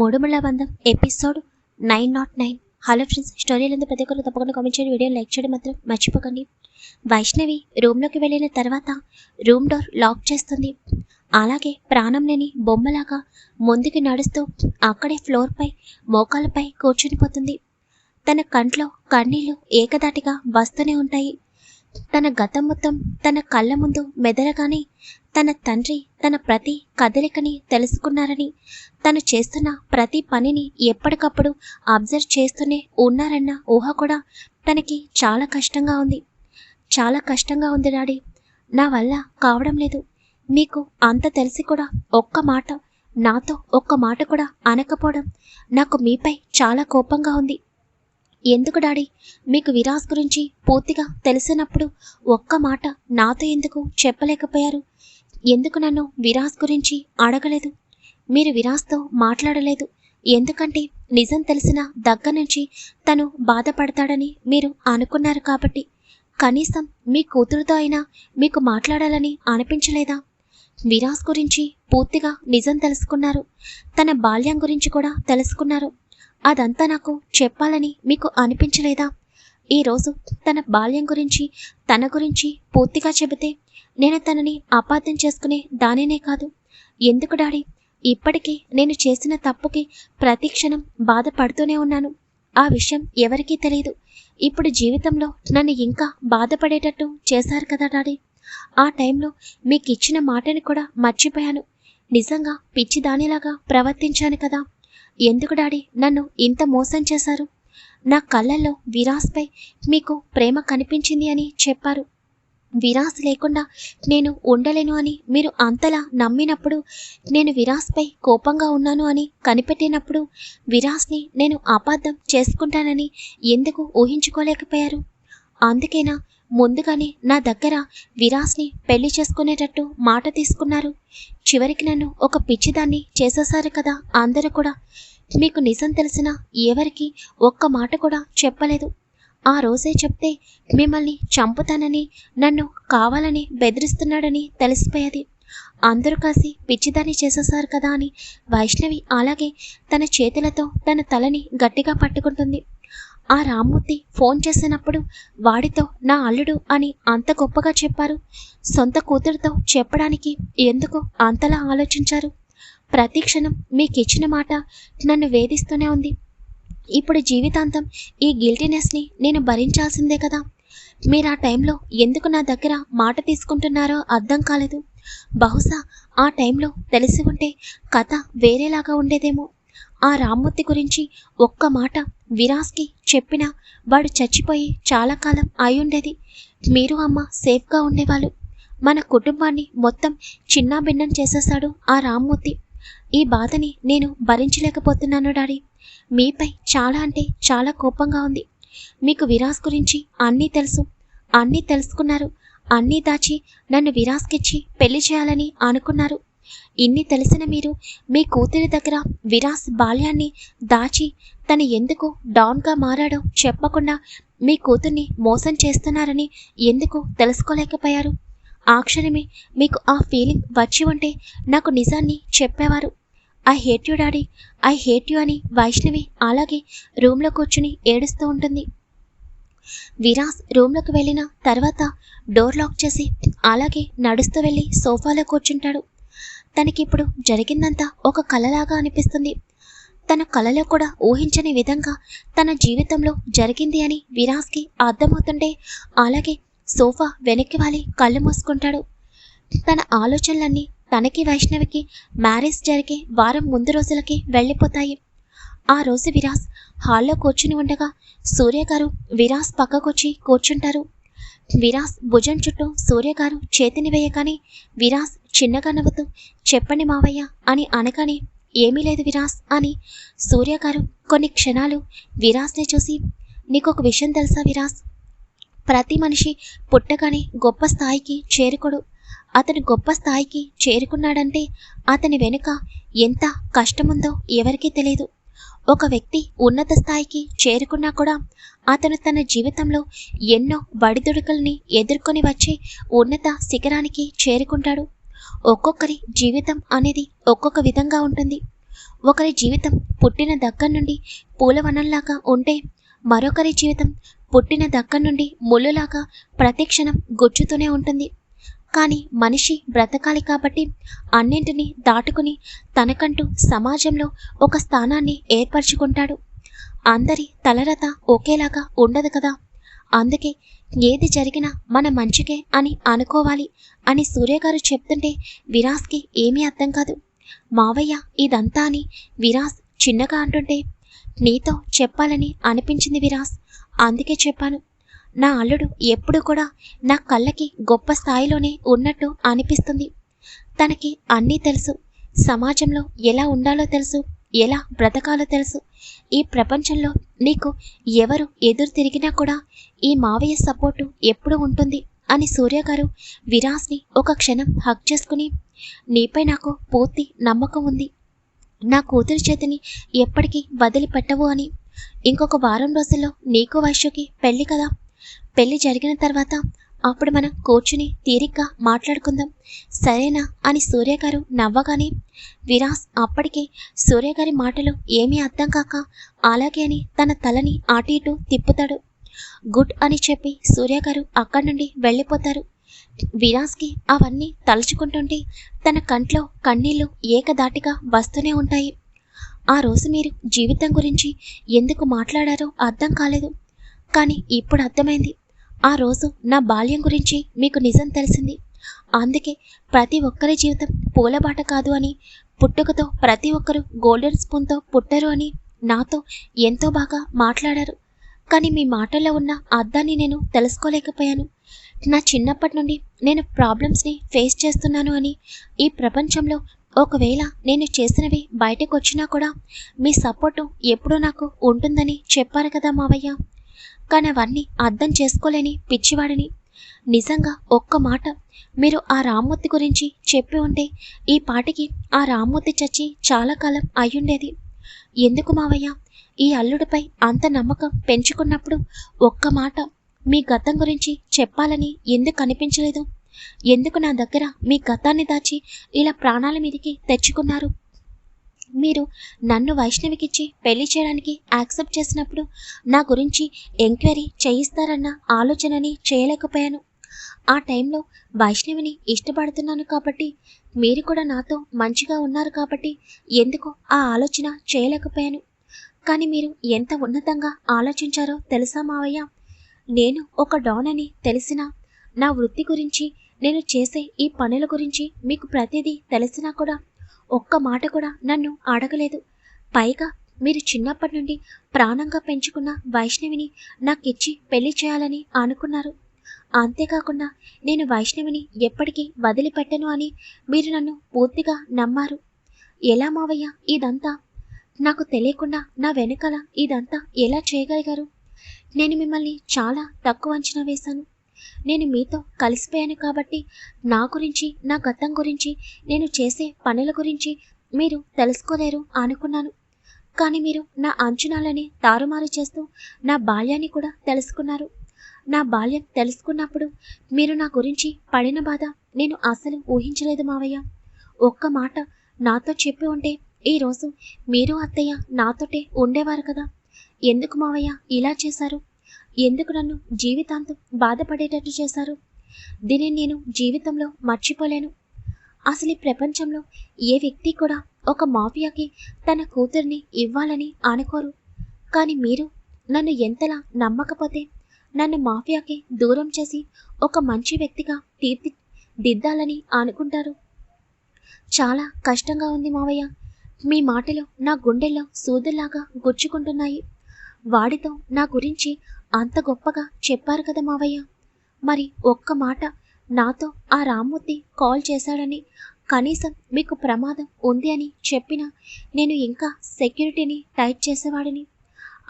మూడుముళ్ళ బంధం episode nine not nine. Hello friends స్టోరీలందు ప్రతి ఒక్కరు తప్పకుండా కామెంట్ చేయండి. వీడియో లైక్ చేయడం మాత్రం మర్చిపోకండి. వైష్ణవి రూమ్లోకి వెళ్ళిన తర్వాత రూమ్ డోర్ లాక్ చేస్తుంది. అలాగే ప్రాణం లేని బొమ్మలాగా ముందుకు నడుస్తూ అక్కడే ఫ్లోర్పై మోకాలపై కూర్చునిపోతుంది తన కంట్లో కన్నీళ్ళు ఏకదాటిగా వస్తూనే ఉంటాయి. తన గతం మొత్తం తన కళ్ళ ముందు మెదలగానే తన తండ్రి తన ప్రతి కదలికని తెలుసుకున్నారని తను చేస్తున్న ప్రతి పనిని ఎప్పటికప్పుడు అబ్జర్వ్ చేస్తూనే ఉన్నారన్న ఊహ కూడా తనకి చాలా కష్టంగా ఉంది. చాలా కష్టంగా ఉంది డాడీ. నా వల్ల కావడం లేదు. మీకు అంత తెలిసి కూడా ఒక్క మాట నాతో ఒక్క మాట కూడా అనకపోవడం నాకు మీపై చాలా కోపంగా ఉంది. ఎందుకు డాడీ? మీకు విరాస్ గురించి పూర్తిగా తెలిసినప్పుడు ఒక్క మాట నాతో ఎందుకు చెప్పలేకపోయారు? ఎందుకు నన్ను విరాస్ గురించి అడగలేదు? మీరు విరాస్తో మాట్లాడలేదు. ఎందుకంటే నిజం తెలిసిన దగ్గర నుంచి తను బాధపడతాడని మీరు అనుకున్నారు కాబట్టి. కనీసం మీ కూతురుతో అయినా మీకు మాట్లాడాలని అనిపించలేదా? విరాస్ గురించి పూర్తిగా నిజం తెలుసుకున్నారు. తన బాల్యం గురించి కూడా తెలుసుకున్నారు. అదంతా నాకు చెప్పాలని మీకు అనిపించలేదా? ఈరోజు తన బాల్యం గురించి తన గురించి పూర్తిగా చెబితే నేను తనని అపార్థం చేసుకునే దానినే కాదు. ఎందుకు డాడీ? ఇప్పటికీ నేను చేసిన తప్పుకి ప్రతి క్షణం బాధపడుతూనే ఉన్నాను. ఆ విషయం ఎవరికీ తెలియదు ఇప్పుడు జీవితంలో నన్ను ఇంకా బాధపడేటట్టు చేశారు కదా డాడీ? ఆ టైంలో మీకు ఇచ్చిన మాటని కూడా మర్చిపోయాను. నిజంగా పిచ్చి దానిలాగా ప్రవర్తించాను కదా. ఎందుకు డాడీ? నన్ను ఇంత మోసం చేశారు? నా కళ్ళల్లో విరాస్పై మీకు ప్రేమ కనిపించింది అని చెప్పారు. విరాస్ లేకుండా నేను ఉండలేను అని మీరు అంతలా నమ్మినప్పుడు నేను విరాస్పై కోపంగా ఉన్నాను అని కనిపెట్టినప్పుడు విరాస్ని నేను అపార్థం చేసుకుంటానని ఎందుకు ఊహించుకోలేకపోయారు? అందుకేనా ముందుగానే నా దగ్గర విరాస్ని పెళ్ళి చేసుకునేటట్టు మాట తీసుకున్నారు. చివరికి నన్ను ఒక పిచ్చిదాన్ని చేసేశారు కదా అందరూ కూడా. మీకు నిజం తెలిసిన ఎవరికి ఒక్క మాట కూడా చెప్పలేదు. ఆ రోజే చెప్తే మిమ్మల్ని చంపుతానని నన్ను కావాలని బెదిరిస్తున్నాడని తెలిసిపోయేది. అందరూ కలిసి పిచ్చిదాన్ని చేసేశారు కదా అని వైష్ణవి అలాగే తన చేతులతో తన తలని గట్టిగా పట్టుకుంటుంది. ఆ రామ్మూర్తి ఫోన్ చేసినప్పుడు వాడితో నా అల్లుడు అని అంత గొప్పగా చెప్పారు. సొంత కూతురుతో చెప్పడానికి ఎందుకు అంతలా ఆలోచించారు? ప్రతి క్షణం మీకు ఇచ్చిన మాట నన్ను వేధిస్తూనే ఉంది. ఇప్పుడు జీవితాంతం ఈ గిల్టీనెస్ని నేను భరించాల్సిందే కదా. మీరు ఆ టైంలో ఎందుకు నా దగ్గర మాట తీసుకుంటున్నారో అర్థం కాలేదు. బహుశా ఆ టైంలో తెలిసి ఉంటే కథ వేరేలాగా ఉండేదేమో. ఆ రామ్మూర్తి గురించి ఒక్క మాట విరాస్కి చెప్పినా వాడు చచ్చిపోయి చాలా కాలం అయి ఉండేది మీరు అమ్మ సేఫ్గా ఉండేవాళ్ళు. మన కుటుంబాన్ని మొత్తం చిన్నాభిన్నం చేసేశాడు ఆ రామ్మూర్తి. ఈ బాధని నేను భరించలేకపోతున్నాను డాడీ. మీపై చాలా అంటే చాలా కోపంగా ఉంది. మీకు విరాస్ గురించి అన్నీ తెలుసు. అన్నీ తెలుసుకున్నారు. అన్నీ దాచి నన్ను విరాస్కిచ్చి పెళ్ళి చేయాలని అనుకున్నారు. ఇన్ని తెలిసిన మీరు మీ కూతురి దగ్గర విరాస్ బాల్యాన్ని దాచి తను ఎందుకు డౌన్గా మారాడో చెప్పకుండా మీ కూతుర్ని మోసం చేస్తున్నారని ఎందుకు తెలుసుకోలేకపోయారు? ఆ క్షణమే మీకు ఆ ఫీలింగ్ వచ్చి ఉంటే నాకు నిజాన్ని చెప్పేవారు. I hate you daddy. I hate you అని వైష్ణవి అలాగే రూమ్లో కూర్చుని ఏడుస్తూ ఉంటుంది. విరాస్ రూమ్లోకి వెళ్ళిన తర్వాత డోర్ లాక్ చేసి అలాగే నడుస్తూ వెళ్ళి సోఫాలో కూర్చుంటాడు. తనకిప్పుడు జరిగిందంతా ఒక కలలాగా అనిపిస్తుంది. తన కలలో కూడా ఊహించని విధంగా తన జీవితంలో జరిగింది అని విరాస్కి అర్థమవుతుంటే అలాగే సోఫా వెనక్కి వాలి కళ్ళు మూసుకుంటాడు. తన ఆలోచనలన్నీ తనకి వైష్ణవికి మ్యారేజ్ జరిగే వారం ముందు రోజులకి వెళ్ళిపోతాయి. ఆ రోజు విరాస్ హాల్లో కూర్చుని ఉండగా సూర్య గారు విరాస్ పక్కకొచ్చి కూర్చుంటారు. విరాస్ భుజం చుట్టూ సూర్య గారు చేతిని వేయగానే విరాస్ చిన్నగా నవ్వుతూ చెప్పండి మావయ్య అని అనగానే ఏమీ లేదు విరాస్ అని సూర్య గారు కొన్ని క్షణాలు విరాస్ని చూసి నీకొక విషయం తెలుసా విరాస్? ప్రతి మనిషి పుట్టగానే గొప్ప స్థాయికి చేరుకోడు. అతను గొప్ప స్థాయికి చేరుకున్నాడంటే అతని వెనుక ఎంత కష్టముందో ఎవరికీ తెలియదు. ఒక వ్యక్తి ఉన్నత స్థాయికి చేరుకున్నా కూడా అతను తన జీవితంలో ఎన్నో బడిదుడుకుల్ని ఎదుర్కొని వచ్చి ఉన్నత శిఖరానికి చేరుకుంటాడు. ఒక్కొక్కరి జీవితం అనేది ఒక్కొక్క విధంగా ఉంటుంది. ఒకరి జీవితం పుట్టిన దగ్గర నుండి పూలవనంలాగా ఉంటే మరొకరి జీవితం పుట్టిన దగ్గర నుండి ముళ్ళులాగా ప్రతిక్షణం గుచ్చుతూనే ఉంటుంది. కానీ మనిషి బ్రతకాలి కాబట్టి అన్నింటినీ దాటుకుని తనకంటూ సమాజంలో ఒక స్థానాన్ని ఏర్పరచుకుంటాడు. అందరి తలరత ఒకేలాగా ఉండదు కదా? అందుకే ఏది జరిగినా మన మంచికే అని అనుకోవాలి అని సూర్యగారు చెప్తుంటే విరాస్కి ఏమీ అర్థం కాదు. మావయ్య ఇదంతా అని విరాస్ చిన్నగా అంటుంటే నీతో చెప్పాలని అనిపించింది విరాస్. అందుకే చెప్పాను. నా అల్లుడు ఎప్పుడు కూడా నా కళ్ళకి గొప్ప స్థాయిలోనే ఉన్నట్టు అనిపిస్తుంది. తనకి అన్నీ తెలుసు. సమాజంలో ఎలా ఉండాలో తెలుసు. ఎలా బ్రతకాలో తెలుసు. ఈ ప్రపంచంలో నీకు ఎవరు ఎదురు తిరిగినా కూడా ఈ మావయ్య సపోర్టు ఎప్పుడు ఉంటుంది అని సూర్య గారు విరాస్ని ఒక క్షణం హక్ చేసుకుని నీపై నాకు పూర్తి నమ్మకం ఉంది. నా కూతురి చేతిని ఎప్పటికీ వదిలిపెట్టవు అని ఇంకొక వారం రోజుల్లో నీకు వైశ్యకి పెళ్ళి కదా. పెళ్ళి జరిగిన తర్వాత అప్పుడు మనం కూర్చుని తీరిగ్గా మాట్లాడుకుందాం. సరేనా అని సూర్య గారు నవ్వగానే విరాస్ అప్పటికే సూర్యగారి మాటలు ఏమీ అర్థం కాక అలాగే అని తన తలని అటు ఇటు తిప్పుతాడు. గుడ్ అని చెప్పి సూర్యగారు అక్కడి నుండి వెళ్ళిపోతారు. విరాస్కి అవన్నీ తలుచుకుంటుంటే తన కంట్లో కన్నీళ్ళు ఏకదాటిగా వస్తూనే ఉంటాయి. ఆ రోజు మీరు జీవితం గురించి ఎందుకు మాట్లాడారో అర్థం కాలేదు. కానీ ఇప్పుడు అర్థమైంది. ఆ రోజు నా బాల్యం గురించి మీకు నిజం తెలిసింది. అందుకే ప్రతి ఒక్కరి జీవితం పూలబాట కాదు అని పుట్టుకతో ప్రతి ఒక్కరు గోల్డెన్ స్పూన్తో పుట్టరు అని నాతో ఎంతో బాగా మాట్లాడారు. కానీ మీ మాటల్లో ఉన్న అర్థాన్ని నేను తెలుసుకోలేకపోయాను. నా చిన్నప్పటి నుండి నేను ప్రాబ్లమ్స్ని ఫేస్ చేస్తున్నాను అని ఈ ప్రపంచంలో ఒకవేళ నేను చేసినవి బయటకు వచ్చినా కూడా మీ సపోర్టు ఎప్పుడూ నాకు ఉంటుందని చెప్పారు కదా మావయ్య. కానీ అవన్నీ అర్థం చేసుకోలేని పిచ్చివాడిని. నిజంగా ఒక్క మాట మీరు ఆ రామ్మూర్తి గురించి చెప్పి ఉంటే ఈ పాటికి ఆ రామ్మూర్తి చచ్చి చాలా కాలం అయ్యుండేది. ఎందుకు మావయ్య? ఈ అల్లుడిపై అంత నమ్మకం పెంచుకున్నప్పుడు ఒక్క మాట మీ గతం గురించి చెప్పాలని ఎందుకు అనిపించలేదు? ఎందుకు నా దగ్గర మీ గతాన్ని దాచి ఇలా ప్రాణాల మీదకి తెచ్చుకున్నారు? మీరు నన్ను వైష్ణవికిచ్చి పెళ్ళి చేయడానికి యాక్సెప్ట్ చేసినప్పుడు నా గురించి ఎంక్వైరీ చేయిస్తారన్న ఆలోచనని చేయలేకపోయాను. ఆ టైంలో వైష్ణవిని ఇష్టపడుతున్నాను కాబట్టి మీరు కూడా నాతో మంచిగా ఉన్నారు కాబట్టి ఎందుకు ఆ ఆలోచన చేయలేకపోయాను? కానీ మీరు ఎంత ఉన్నతంగా ఆలోచించారో తెలుసా మావయ్య? నేను ఒక డాన్ అని తెలిసినా నా వృత్తి గురించి నేను చేసే ఈ పనుల గురించి మీకు ప్రతిదీ తెలిసినా కూడా ఒక్క మాట కూడా నన్ను అడగలేదు పైగా మీరు చిన్నప్పటి నుండి ప్రాణంగా పెంచుకున్న వైష్ణవిని నాకిచ్చి పెళ్ళి చేయాలని అనుకున్నారు. అంతేకాకుండా నేను వైష్ణవిని ఎప్పటికీ వదిలిపెట్టను అని మీరు నన్ను పూర్తిగా నమ్మారు. ఎలా మావయ్య ఇదంతా? నాకు తెలియకుండా నా వెనకాల ఇదంతా ఎలా చేయగలిగారు? నేను మిమ్మల్ని చాలా తక్కువ అంచనా వేశాను. నేను మీతో కలిసిపోయాను కాబట్టి నా గురించి నా గతం గురించి నేను చేసే పనుల గురించి మీరు తెలుసుకోలేరు అనుకున్నాను. కానీ మీరు నా అంచనాలని తారుమారు చేస్తూ నా బాల్యాన్ని కూడా తెలుసుకున్నారు. నా బాల్యం తెలుసుకున్నప్పుడు మీరు నా గురించి పడిన బాధ నేను అసలు ఊహించలేదు మావయ్య. ఒక్క మాట నాతో చెప్పి ఉంటే ఈరోజు మీరు అత్తయ్య నాతోటే ఉండేవారు కదా. ఎందుకు మావయ్య ఇలా చేశారు? ఎందుకు నన్ను జీవితాంతం బాధపడేటట్టు చేశారు? దీనిని నేను జీవితంలో మర్చిపోలేను. అసలు ఈ ప్రపంచంలో ఏ వ్యక్తి కూడా ఒక మాఫియాకి తన కూతుర్ని ఇవ్వాలని అనుకోరు కానీ మీరు నన్ను ఎంతలా నమ్మకపోతే నన్ను మాఫియాకి దూరం చేసి ఒక మంచి వ్యక్తిగా తీర్చి దిద్దాలని అనుకుంటారు చాలా కష్టంగా ఉంది మావయ్య. మీ మాటలు నా గుండెల్లో సూదుల్లాగా గుచ్చుకుంటున్నాయి. వాడితో నా గురించి అంత గొప్పగా చెప్పారు కదా మావయ్య. మరి ఒక్క మాట నాతో ఆ రామ్మూర్తి కాల్ చేశాడని కనీసం మీకు ప్రమాదం ఉంది అని చెప్పినా నేను ఇంకా సెక్యూరిటీని టైట్ చేసేవాడిని.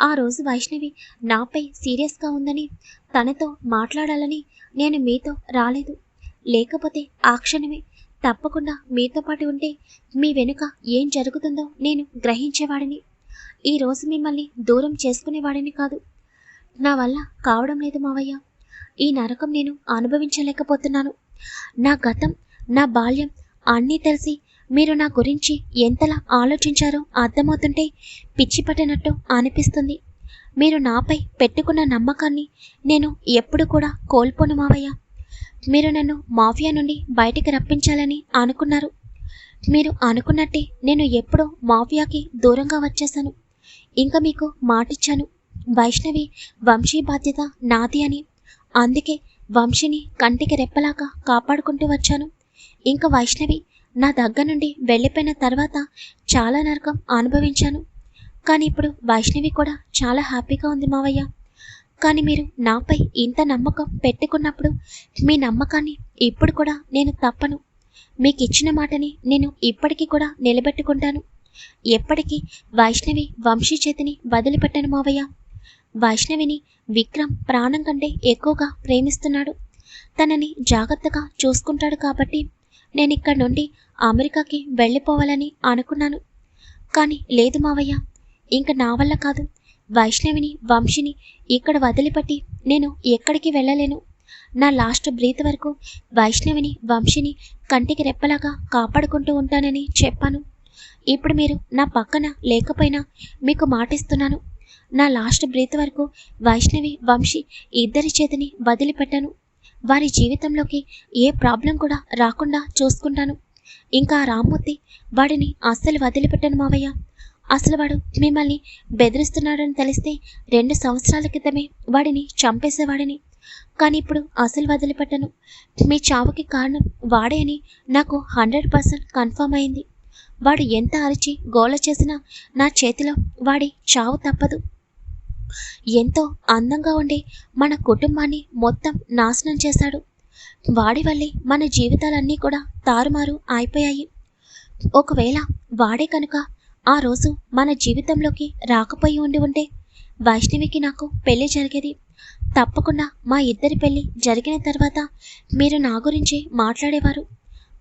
ఆ రోజు వైష్ణవి నాపై సీరియస్గా ఉందని తనతో మాట్లాడాలని నేను మీతో రాలేదు. లేకపోతే ఆ క్షణమే తప్పకుండా మీతో పాటు ఉంటే మీ వెనుక ఏం జరుగుతుందో నేను గ్రహించేవాడిని. ఈరోజు మిమ్మల్ని దూరం చేసుకునేవాడిని కాదు. నా వల్ల కావడం లేదు మావయ్య. ఈ నరకం నేను అనుభవించలేకపోతున్నాను. నా గతం నా బాల్యం అన్నీ తెలిసి మీరు నా గురించి ఎంతలా ఆలోచించారో అర్థమవుతుంటే పిచ్చి పట్టినట్టు అనిపిస్తుంది. మీరు నాపై పెట్టుకున్న నమ్మకాన్ని నేను ఎప్పుడు కూడా కోల్పోను మావయ్య. మీరు నన్ను మాఫియా నుండి బయటికి రప్పించాలని అనుకున్నారు. మీరు అనుకున్నట్టే నేను ఎప్పుడో మాఫియాకి దూరంగా వచ్చేసాను ఇంకా మీకు మాటిచ్చాను. వైష్ణవి వంశీ బాధ్యత నాది అని. అందుకే వంశీని కంటికి రెప్పలాగా కాపాడుకుంటూ వచ్చాను. ఇంకా వైష్ణవి నా దగ్గర నుండి వెళ్ళిపోయిన తర్వాత చాలా నరకం అనుభవించాను. కానీ ఇప్పుడు వైష్ణవి కూడా చాలా హ్యాపీగా ఉంది మావయ్య. కానీ మీరు నాపై ఇంత నమ్మకం పెట్టుకున్నప్పుడు మీ నమ్మకాన్ని ఇప్పుడు కూడా నేను తప్పను. మీకు ఇచ్చిన మాటని నేను ఇప్పటికీ కూడా నిలబెట్టుకుంటాను. ఎప్పటికీ వైష్ణవి వంశీ చేతిని వదిలిపెట్టను మావయ్య. వైష్ణవిని విక్రమ్ ప్రాణం కంటే ఎక్కువగా ప్రేమిస్తున్నాడు. తనని జాగ్రత్తగా చూసుకుంటాడు కాబట్టి నేను ఇక్కడ నుండి అమెరికాకి వెళ్ళిపోవాలని అనుకున్నాను. కానీ లేదు మావయ్య ఇంక నా వల్ల కాదు. వైష్ణవిని వంశిని ఇక్కడ వదిలిపెట్టి నేను ఎక్కడికి వెళ్ళలేను. నా లాస్ట్ బ్రీత్ వరకు వైష్ణవిని వంశిని కంటికి రెప్పలాగా కాపాడుకుంటూ ఉంటానని చెప్పాను. ఇప్పుడు మీరు నా పక్కన లేకపోయినా మీకు మాటిస్తున్నాను. నా లాస్ట్ బ్రీత్ వరకు వైష్ణవి వంశీ ఇద్దరి చేతిని వదిలిపెట్టాను. వారి జీవితంలోకి ఏ ప్రాబ్లం కూడా రాకుండా చూసుకుంటాను. ఇంకా రామ్మూర్తి వాడిని అస్సలు వదిలిపెట్టాను మావయ్య. అసలు వాడు మిమ్మల్ని బెదిరిస్తున్నాడని తెలిస్తే రెండు సంవత్సరాల క్రితమే వాడిని చంపేసేవాడిని. కానీ ఇప్పుడు అసలు వదిలిపెట్టను. మీ చావుకి కారణం వాడే అని నాకు హండ్రెడ్ పర్సెంట్ కన్ఫర్మ్ అయింది. వాడు ఎంత అరిచి గోల చేసినా నా చేతిలో వాడి చావు తప్పదు. ఎంతో అందంగా ఉండే మన కుటుంబాన్ని మొత్తం నాశనం చేశాడు. వాడి వల్లే మన జీవితాలన్నీ కూడా తారుమారు అయిపోయాయి. ఒకవేళ వాడే కనుక ఆ రోజు మన జీవితంలోకి రాకపోయి ఉండి ఉంటే వైష్ణవికి నాకు పెళ్ళి జరిగేది. తప్పకుండా మా ఇద్దరి పెళ్ళి జరిగిన తర్వాత మీరు నా గురించి మాట్లాడేవారు.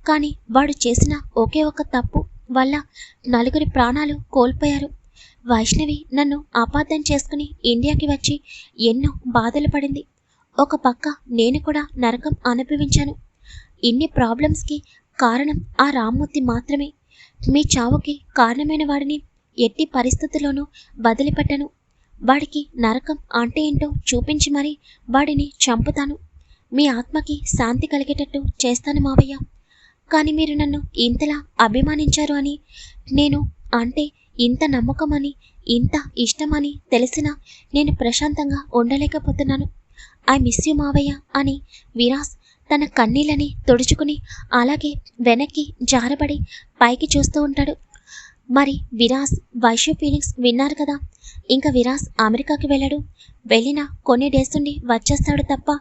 కానీ వాడు చేసిన ఒకే ఒక తప్పు వల్ల నలుగురి ప్రాణాలు కోల్పోయారు. వైష్ణవి నన్ను అపార్థం చేసుకుని ఇండియాకి వచ్చి ఎన్నో బాధలు పడింది. ఒక పక్క నేను కూడా నరకం అనుభవించాను. ఇన్ని ప్రాబ్లమ్స్కి కారణం ఆ రామ్మూర్తి మాత్రమే. మీ చావుకి కారణమైన వాడిని ఎట్టి పరిస్థితుల్లోనూ వదిలిపెట్టను. వాడికి నరకం అంటే ఏంటో చూపించి మరీ వాడిని చంపుతాను. మీ ఆత్మకి శాంతి కలిగేటట్టు చేస్తాను మావయ్య. కానీ మీరు నన్ను ఇంతలా అభిమానించారు అని నేను అంటే ఇంత నమ్మకమని ఇంత ఇష్టమని తెలిసినా నేను ప్రశాంతంగా ఉండలేకపోతున్నాను. ఐ మిస్ యూ మావయ్య అని విరాస్ తన కన్నీళ్ళని తుడుచుకుని అలాగే వెనక్కి జారబడి పైకి చూస్తూ ఉంటాడు. మరి విరాస్ వైశ్య ఫీలింగ్స్ విన్నారు కదా. ఇంకా విరాస్ అమెరికాకి వెళ్ళాడు. వెళ్ళిన కొన్ని డేస్ నుండి వచ్చేస్తాడు తప్ప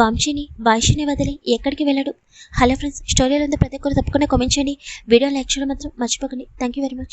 వంశీని వైశ్యని వదిలి ఎక్కడికి వెళ్ళడు. హలో ఫ్రెండ్స్ స్టోరీలో ఉంది ప్రతి ఒక్కరు తప్పకుండా కామెంట్ చేయండి. వీడియో లైక్ చేయడం మాత్రం మర్చిపోకండి. Thank you very much